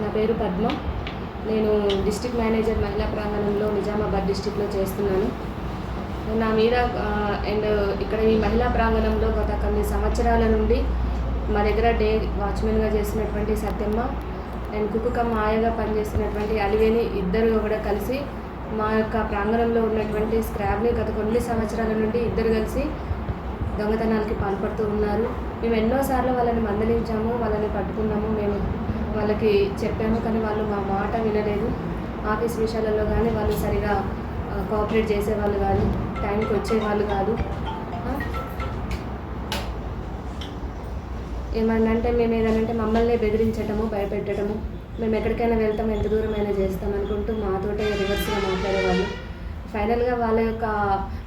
నా పేరు పద్మ. నేను డిస్టిక్ మేనేజర్ మహిళా ప్రాంగణంలో నిజామాబాద్ డిస్టిక్లో చేస్తున్నాను. నా మీద అండ్ ఇక్కడ ఈ మహిళా ప్రాంగణంలో గత కొన్ని సంవత్సరాల నుండి మా దగ్గర డే వాచ్మెన్గా చేసినటువంటి సత్యమ్మ అండ్ కుకుక ఆయగా పనిచేస్తున్నటువంటి అలివేని ఇద్దరు కూడా కలిసి మా యొక్క ప్రాంగణంలో ఉన్నటువంటి స్క్రాబ్ని గత కొన్ని సంవత్సరాల నుండి ఇద్దరు కలిసి దొంగతనాలకి పాల్పడుతూ ఉన్నారు. మేము ఎన్నోసార్లు వాళ్ళని మందలించాము వాళ్ళని పట్టుకున్నాము. మేము వాళ్ళకి చెప్పాము కానీ వాళ్ళు మా మాట వినలేదు. ఆఫీస్ విషయాలలో కానీ వాళ్ళు సరిగా కోఆపరేట్ చేసేవాళ్ళు కాదు టైంకి వచ్చేవాళ్ళు కాదు. ఆ? ఏమన్నా అంటే మేము ఏదనంటే మమ్మల్ని బెదిరించటము భయపెట్టడము మేము ఎక్కడికైనా వెళ్తాం ఎంత దూరమైనా చేస్తాం అనుకుంటూ మాతోటే రివర్స్గా మాట్లాడేవాళ్ళు. ఫైనల్గా వాళ్ళ యొక్క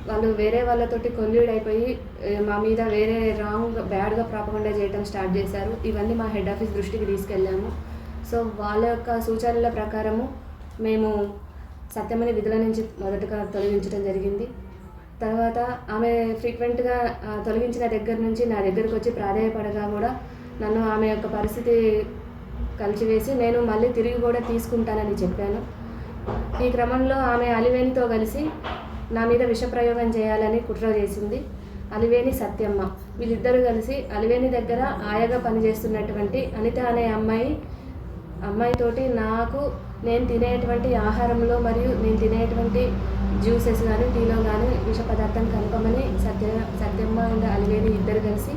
వాళ్ళు వేరే వాళ్ళతోటి కొల్యూడ్ అయిపోయి మా మీద వేరే రాంగ్ బ్యాడ్గా ప్రాపకుండా చేయడం స్టార్ట్ చేశారు. ఇవన్నీ మా హెడ్ ఆఫీస్ దృష్టికి తీసుకెళ్ళాము. సో వాళ్ళ యొక్క సూచనల ప్రకారము మేము సత్యమని విధుల నుంచి మొదటగా తొలగించడం జరిగింది. తర్వాత ఆమె ఫ్రీక్వెంట్గా తొలగించిన దగ్గర నుంచి నా దగ్గరకు వచ్చి ప్రాధాయపడగా కూడా నన్ను ఆమె యొక్క పరిస్థితి కలిసివేసి నేను మళ్ళీ తిరిగి కూడా తీసుకుంటానని చెప్పాను. ఈ క్రమంలో ఆమె అలివేనితో కలిసి నా మీద విషప్రయోగం చేయాలని కుట్ర చేసింది అలివేని సత్యమ్మ. వీళ్ళిద్దరూ కలిసి అలివేని దగ్గర ఆయగా పనిచేస్తున్నటువంటి అనిత అనే అమ్మాయి అమ్మాయితోటి నాకు నేను తినేటువంటి ఆహారంలో మరియు నేను తినేటువంటి జ్యూసెస్ కానీ టీలో కానీ విష పదార్థం కలపమని సత్య సత్యమ్మ అండ్ అలివేని ఇద్దరు కలిసి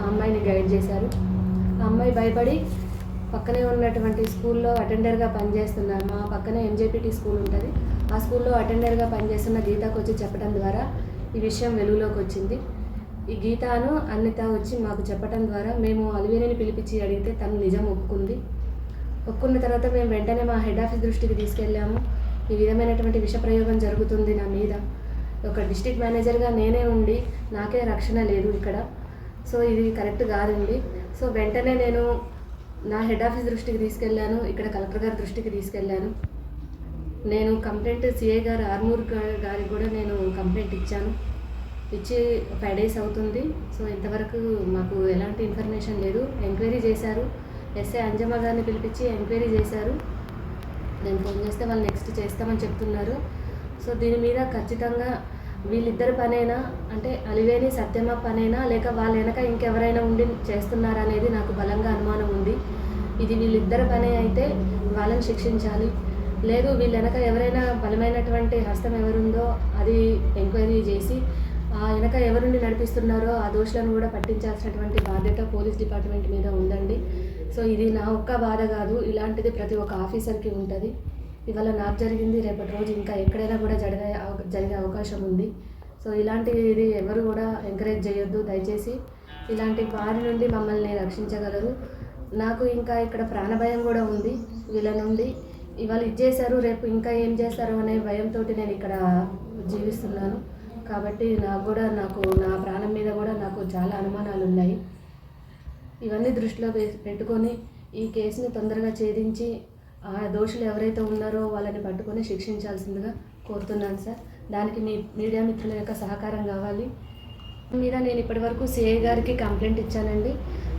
ఆ అమ్మాయిని గైడ్ చేశారు. ఆ అమ్మాయి భయపడి పక్కనే ఉన్నటువంటి స్కూల్లో అటెండర్గా పనిచేస్తున్న మా పక్కనే ఎంజేపీటీ స్కూల్ ఉంటుంది. ఆ స్కూల్లో అటెండర్గా పనిచేస్తున్న గీతకు వచ్చి చెప్పడం ద్వారా ఈ విషయం వెలుగులోకి వచ్చింది. ఈ గీతాను అన్నిత వచ్చి మాకు చెప్పడం ద్వారా మేము అలివేనిని పిలిపించి అడిగితే తను నిజం ఒప్పుకుంది. ఒప్పుకున్న తర్వాత మేము వెంటనే మా హెడ్ ఆఫీస్ దృష్టికి తీసుకెళ్ళాము. ఈ విధమైనటువంటి విష ప్రయోగం జరుగుతుంది నా మీద. ఒక డిస్టిక్ మేనేజర్గా నేనే ఉండి నాకే రక్షణ లేదు ఇక్కడ. సో ఇది కరెక్ట్ కాదండి. సో వెంటనే నేను నా హెడ్ ఆఫీస్ దృష్టికి తీసుకెళ్ళాను ఇక్కడ కలెక్టర్ గారి దృష్టికి తీసుకెళ్ళాను. నేను కంప్లైంట్ సిఏ గారు ఆర్మూర్ గారికి కూడా నేను కంప్లైంట్ ఇచ్చాను. ఇచ్చి ఫైవ్ డేస్ అవుతుంది. సో ఇంతవరకు మాకు ఎలాంటి ఇన్ఫర్మేషన్ లేదు. ఎంక్వైరీ చేశారు. ఎస్ఐ అంజమ్మ గారిని పిలిపించి ఎంక్వైరీ చేశారు. నేను ఫోన్ చేస్తే వాళ్ళు నెక్స్ట్ చేస్తామని చెప్తున్నారు. సో దీని మీద ఖచ్చితంగా వీళ్ళిద్దరి పనేనా అంటే అలివేని సత్యమ్మ పనేనా లేక వాళ్ళ వెనక ఇంకెవరైనా ఉండి చేస్తున్నారా అనేది నాకు బలంగా అనుమానం ఉంది. ఇది వీళ్ళిద్దరి పనే అయితే వాళ్ళని శిక్షించాలి. లేదు వీళ్ళ వెనక ఎవరైనా బలమైనటువంటి హస్తం ఎవరుందో అది ఎంక్వైరీ చేసి ఆ వెనక ఎవరుండి నడిపిస్తున్నారో ఆ దోషులను కూడా పట్టించాల్సినటువంటి బాధ్యత పోలీస్ డిపార్ట్మెంట్ మీద ఉందండి. సో ఇది నా ఒక్క బాధ కాదు. ఇలాంటిది ప్రతి ఒక్క ఆఫీసర్కి ఉంటుంది. ఇవాళ నాకు జరిగింది రేపటి రోజు ఇంకా ఎక్కడైనా కూడా జరిగే జరిగే అవకాశం ఉంది. సో ఇలాంటిది ఎవరు కూడా ఎంకరేజ్ చేయొద్దు. దయచేసి ఇలాంటి వారి నుండి మమ్మల్ని రక్షించగలరు. నాకు ఇంకా ఇక్కడ ప్రాణభయం కూడా ఉంది. వీళ్ళ నుండి ఇవాళ ఇది చేశారు రేపు ఇంకా ఏం చేస్తారు అనే భయంతో నేను ఇక్కడ జీవిస్తున్నాను. కాబట్టి నాకు కూడా నాకు నా ప్రాణం మీద కూడా నాకు చాలా అనుమానాలు ఉన్నాయి. ఇవన్నీ దృష్టిలో పెట్టుకొని ఈ కేసుని తొందరగా ఛేదించి ఆ దోషులు ఎవరైతే ఉన్నారో వాళ్ళని పట్టుకొని శిక్షించాల్సిందిగా కోరుతున్నాను సార్. దానికి మీ మీడియా మిత్రుల యొక్క సహకారం కావాలి. మీద నేను ఇప్పటివరకు సిఐ గారికి కంప్లైంట్ ఇచ్చానండి.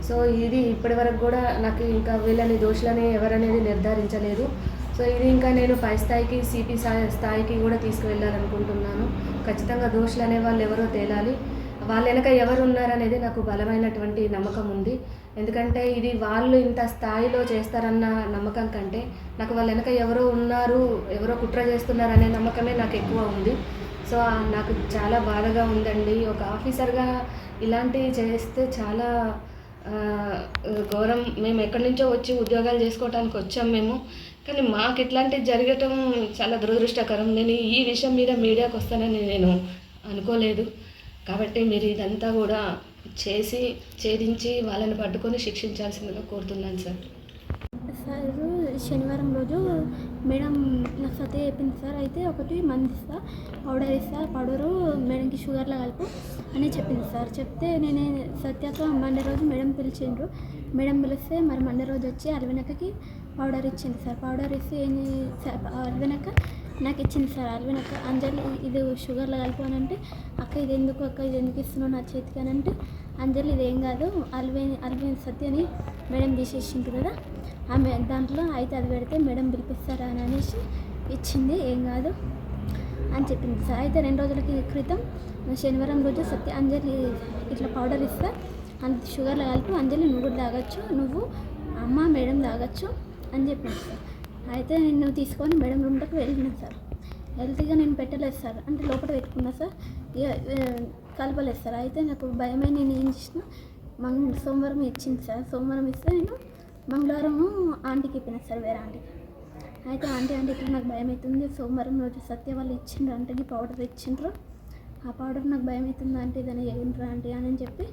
సో ఇది ఇప్పటివరకు కూడా నాకు ఇంకా వీళ్ళని దోషులని ఎవరనేది నిర్ధారించలేదు. సో ఇది ఇంకా నేను పై స్థాయికి సిపి స్థాయికి కూడా తీసుకువెళ్ళాలనుకుంటున్నాను. ఖచ్చితంగా దోషులు అనే వాళ్ళు ఎవరో తేలాలి. వాళ్ళ వెనక ఎవరు ఉన్నారనేది నాకు బలమైనటువంటి నమ్మకం ఉంది. ఎందుకంటే ఇది వాళ్ళు ఇంత స్థాయిలో చేస్తారన్న నమ్మకం కంటే నాకు వాళ్ళ వెనక ఎవరో ఉన్నారు ఎవరో కుట్ర చేస్తున్నారు అనే నమ్మకమే నాకు ఎక్కువ ఉంది. సో నాకు చాలా బాధగా ఉందండి. ఒక ఆఫీసర్గా ఇలాంటివి చేస్తే చాలా ఘోరం. మేము ఎక్కడి నుంచో వచ్చి ఉద్యోగాలు చేసుకోవడానికి వచ్చాం మేము. కానీ మాకు ఇట్లాంటివి జరగటం చాలా దురదృష్టకరం. నేను ఈ విషయం మీద మీడియాకు వస్తానని నేను అనుకోలేదు. కాబట్టి మీరు ఇదంతా కూడా చేసి ఛేదించి వాళ్ళని పట్టుకొని శిక్షించాల్సిందిగా కోరుతున్నాను సార్. సార్ శనివారం రోజు మేడం నాకు సత్య చెప్పింది సార్. అయితే ఒకటి మంది ఇస్తా పౌడర్ ఇస్తా పౌడరు మేడంకి షుగర్లో కలుపు అని చెప్పింది సార్. చెప్తే నేను సత్యతో మండే రోజు మేడం పిలిచిండ్రు. మేడం పిలిస్తే మరి మండే రోజు వచ్చి అరవినకకి పౌడర్ ఇచ్చింది సార్. పౌడర్ ఇస్తే ఏం నాకు ఇచ్చింది సార్. అరవినక అంజలి ఇది షుగర్లో కలుపు అని అంటే అక్క ఇది ఎందుకు అక్క ఇది ఎందుకు ఇస్తున్నావు నా చేతికి అని అంటే అంజలి ఇది ఏం కాదు అల్వేని అల్వేని సత్యని మేడం తీసేసింది కదా. ఆమె దాంట్లో అయితే అది పెడితే మేడం పిలిపిస్తారా అని అనేసి ఇచ్చింది ఏం కాదు అని చెప్పింది. సార్ అయితే రెండు రోజులకి క్రితం శనివారం రోజు సత్య అంజలి ఇట్లా పౌడర్ ఇస్తా అంత షుగర్లో కలిపి అంజలి నువ్వు కూడా తాగొచ్చు నువ్వు అమ్మ మేడం తాగొచ్చు అని చెప్పింది సార్. అయితే నేను తీసుకొని మేడం రూమ్లోకి వెళ్ళిన సార్. హెల్తీగా నేను పెట్టలేదు సార్. అంటే లోపల పెట్టుకున్నా సార్. ఇక కలపలేదు సార్. అయితే నాకు భయమై నేను ఏం చేసిన? మంగ సోమవారం ఇచ్చింది సార్. సోమవారం ఇస్తే నేను మంగళవారము ఆంటీకి ఇప్పిన సార్. వేరే ఆంటీకి. అయితే ఆంటీ ఆంటీ ఇట్లా నాకు భయం అవుతుంది సోమవారం రోజు సత్య వాళ్ళు ఇచ్చిండ్రు అంటే ఈ పౌడర్ ఇచ్చిండ్రు ఆ పౌడర్ నాకు భయం అవుతుంది అంటే దాన్ని ఏంట్రా ఆంటీ అని చెప్పి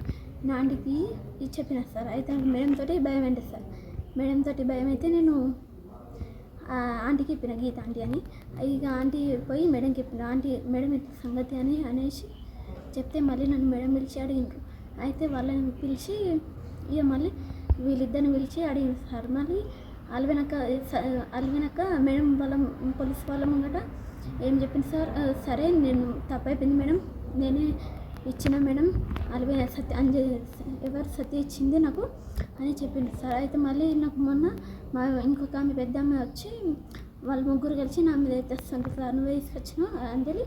నా ఆంటీకి ఇచ్చి చెప్పిన సార్. అయితే మేడం తోటి భయం అంటే సార్. మేడం తోటి భయం అయితే నేను ఆంటీకి చెప్పిన గీత ఆంటీ అని. ఇక ఆంటీ పోయి మేడంకి చెప్పిన ఆంటీ మేడం ఇట్లా సంగతి అని అనేసి చెప్తే మళ్ళీ నన్ను మేడం పిలిచి అడిగిండ్రు. అయితే వాళ్ళని పిలిచి ఇక మళ్ళీ వీళ్ళిద్దరిని పిలిచి అడిగింది సార్ మళ్ళీ అలవినాక అలవినక మేడం వాళ్ళ పోలీస్ వాళ్ళ ముంగట ఏం చెప్పింది సార్? సరే నేను తప్పైపోయింది మేడం. నేనే ఇచ్చిన మేడం అలవే సత్య అంజలి ఎవరు సత్య ఇచ్చింది నాకు అని చెప్పింది సార్ అయితే మళ్ళీ నాకు మొన్న మా ఇంకొక ఆమె పెద్ద ఆమె వచ్చి వాళ్ళు ముగ్గురు కలిసి నా మీద తెస్తాను సార్. నువ్వే తీసుకొచ్చినావు అంజలి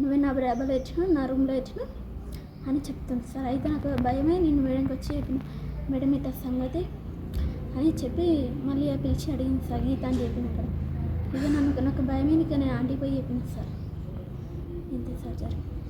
నువ్వే నా బ్రాబలో ఇచ్చినావు నా రూమ్లో ఇచ్చినావు అని చెప్తుంది సార్. అయితే నాకు భయమే నేను మేడంకి వచ్చి చెప్పిన మేడం ఇట్లా సంగతి అని చెప్పి మళ్ళీ పిలిచి అడిగింది సార్ గీత అని చెప్పిన అక్కడ. ఇక నాకు నాకు భయమే ఇక నేను ఆంటీ పోయి చెప్పింది సార్. ఇంతే సార్ జరిగింది